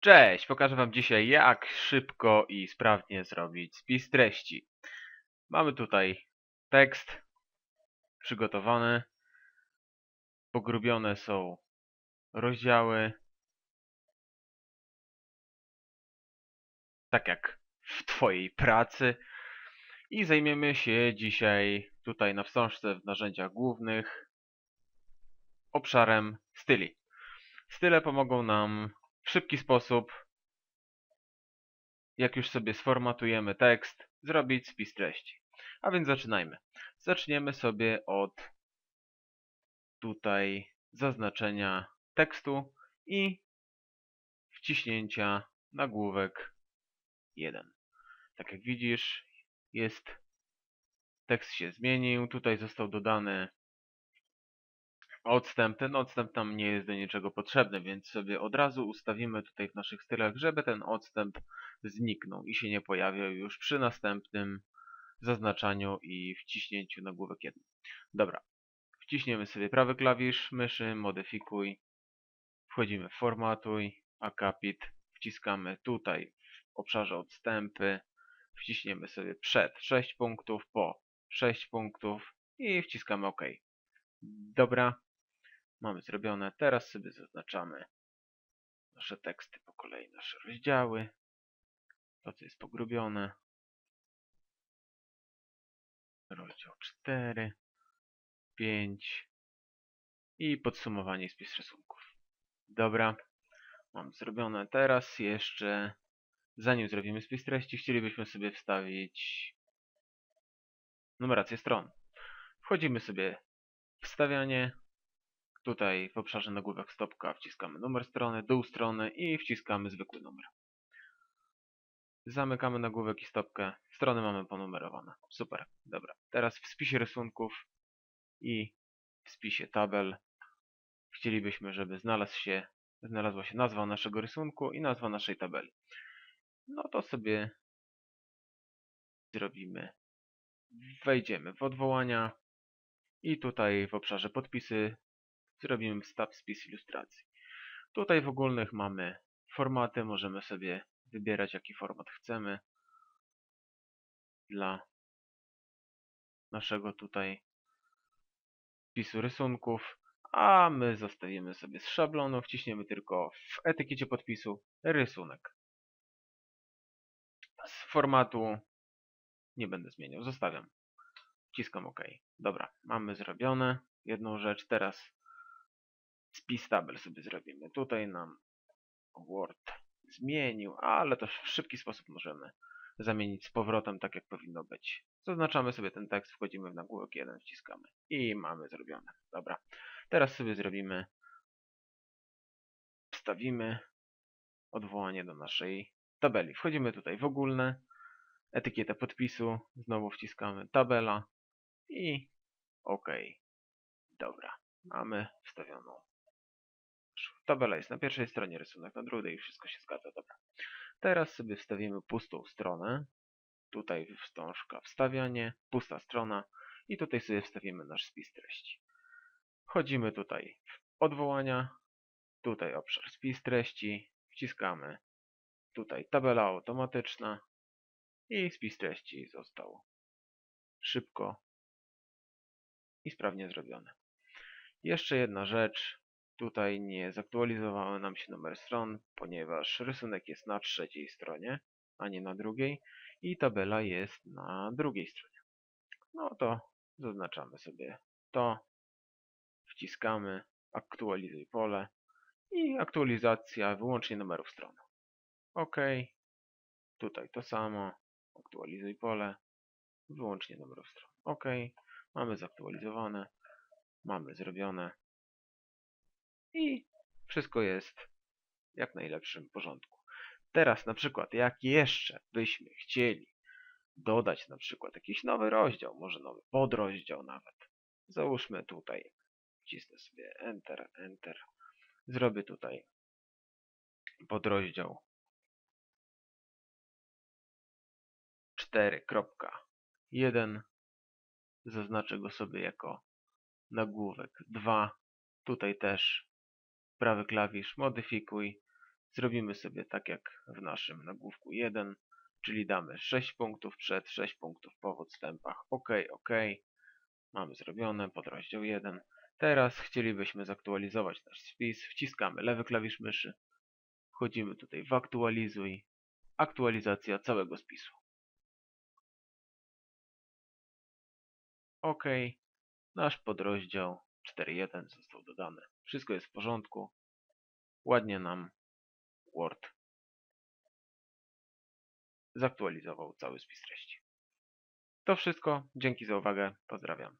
Cześć! Pokażę Wam dzisiaj jak szybko i sprawnie zrobić spis treści. Mamy tutaj tekst przygotowany. Pogrubione są rozdziały. Tak jak w Twojej pracy. I zajmiemy się dzisiaj tutaj na wstążce w narzędziach głównych obszarem styli. Style pomogą nam w szybki sposób, jak już sobie sformatujemy tekst, zrobić spis treści. A więc zaczynajmy. Zaczniemy sobie od tutaj zaznaczenia tekstu i wciśnięcia nagłówek 1. Tak jak widzisz, jest tekst się zmienił. Tutaj został dodany odstęp. Ten odstęp nam nie jest do niczego potrzebny, więc sobie od razu ustawimy tutaj w naszych stylach, żeby ten odstęp zniknął i się nie pojawiał już przy następnym zaznaczaniu i wciśnięciu nagłówek 1. Dobra, wciśniemy sobie prawy klawisz myszy, modyfikuj, wchodzimy w formatuj, akapit, wciskamy tutaj w obszarze odstępy, wciśniemy sobie przed 6 punktów, po 6 punktów i wciskamy OK. Dobra, mamy zrobione. Teraz sobie zaznaczamy nasze teksty po kolei, nasze rozdziały. To, co jest pogrubione. Rozdział 4, 5 i podsumowanie i spis rysunków. Dobra, mam zrobione. Teraz jeszcze, zanim zrobimy spis treści, chcielibyśmy sobie wstawić numerację stron. Wchodzimy sobie wstawianie, Tutaj w obszarze nagłówek stopka wciskamy numer strony, dół strony i wciskamy zwykły numer. Zamykamy nagłówek i stopkę. Strony mamy ponumerowane. Super. Dobra. Teraz w spisie rysunków i w spisie tabel chcielibyśmy, żeby znalazł się, znalazła się nazwa naszego rysunku i nazwa naszej tabeli. No to sobie zrobimy. Wejdziemy w odwołania i tutaj w obszarze podpisy zrobimy wstaw spis ilustracji. Tutaj w ogólnych mamy formaty, możemy sobie wybierać jaki format chcemy dla naszego tutaj spisu rysunków, a my zostawimy sobie z szablonu, wciśniemy tylko w etykiecie podpisu rysunek. Z formatu nie będę zmieniał, zostawiam. Wciskam OK. Dobra, mamy zrobione jedną rzecz. Teraz spis tabel sobie zrobimy. Tutaj nam Word zmienił, ale to w szybki sposób możemy zamienić z powrotem tak jak powinno być. Zaznaczamy sobie ten tekst, wchodzimy w nagłówek 1, wciskamy i mamy zrobione. Dobra, teraz sobie zrobimy, wstawimy odwołanie do naszej tabeli. Wchodzimy tutaj w ogólne, etykietę podpisu, znowu wciskamy tabela i OK. Dobra, mamy wstawioną Tabela jest na pierwszej stronie, rysunek na drugiej, wszystko się zgadza, dobra. Teraz sobie wstawimy pustą stronę. Tutaj wstążka wstawianie, pusta strona i tutaj sobie wstawimy nasz spis treści. Wchodzimy tutaj w odwołania, tutaj obszar spis treści, wciskamy tutaj tabela automatyczna i spis treści został szybko i sprawnie zrobiony. Jeszcze jedna rzecz, Tutaj nie zaktualizowały nam się numer stron, ponieważ rysunek jest na trzeciej stronie, a nie na drugiej i tabela jest na drugiej stronie. No to zaznaczamy sobie to, wciskamy aktualizuj pole i aktualizacja wyłącznie numerów stron. OK. Tutaj to samo. Aktualizuj pole. Wyłącznie numerów stron. OK. Mamy zaktualizowane. Mamy zrobione i wszystko jest w jak najlepszym porządku. Teraz na przykład, jak jeszcze byśmy chcieli dodać na przykład jakiś nowy rozdział, może nowy podrozdział nawet. Załóżmy tutaj, wcisnę sobie Enter, Enter. Zrobię tutaj podrozdział 4.1. Zaznaczę go sobie jako nagłówek 2. Tutaj też prawy klawisz, modyfikuj, Zrobimy sobie tak jak w naszym nagłówku 1, czyli damy 6 punktów przed, 6 punktów po odstępach. OK, OK. Mamy zrobione, podrozdział 1. Teraz chcielibyśmy zaktualizować nasz spis. Wciskamy lewy klawisz myszy. Wchodzimy tutaj w aktualizuj. Aktualizacja całego spisu. OK. Nasz podrozdział 4.1 został dodany. Wszystko jest w porządku. Ładnie nam Word zaktualizował cały spis treści. To wszystko. Dzięki za uwagę. Pozdrawiam.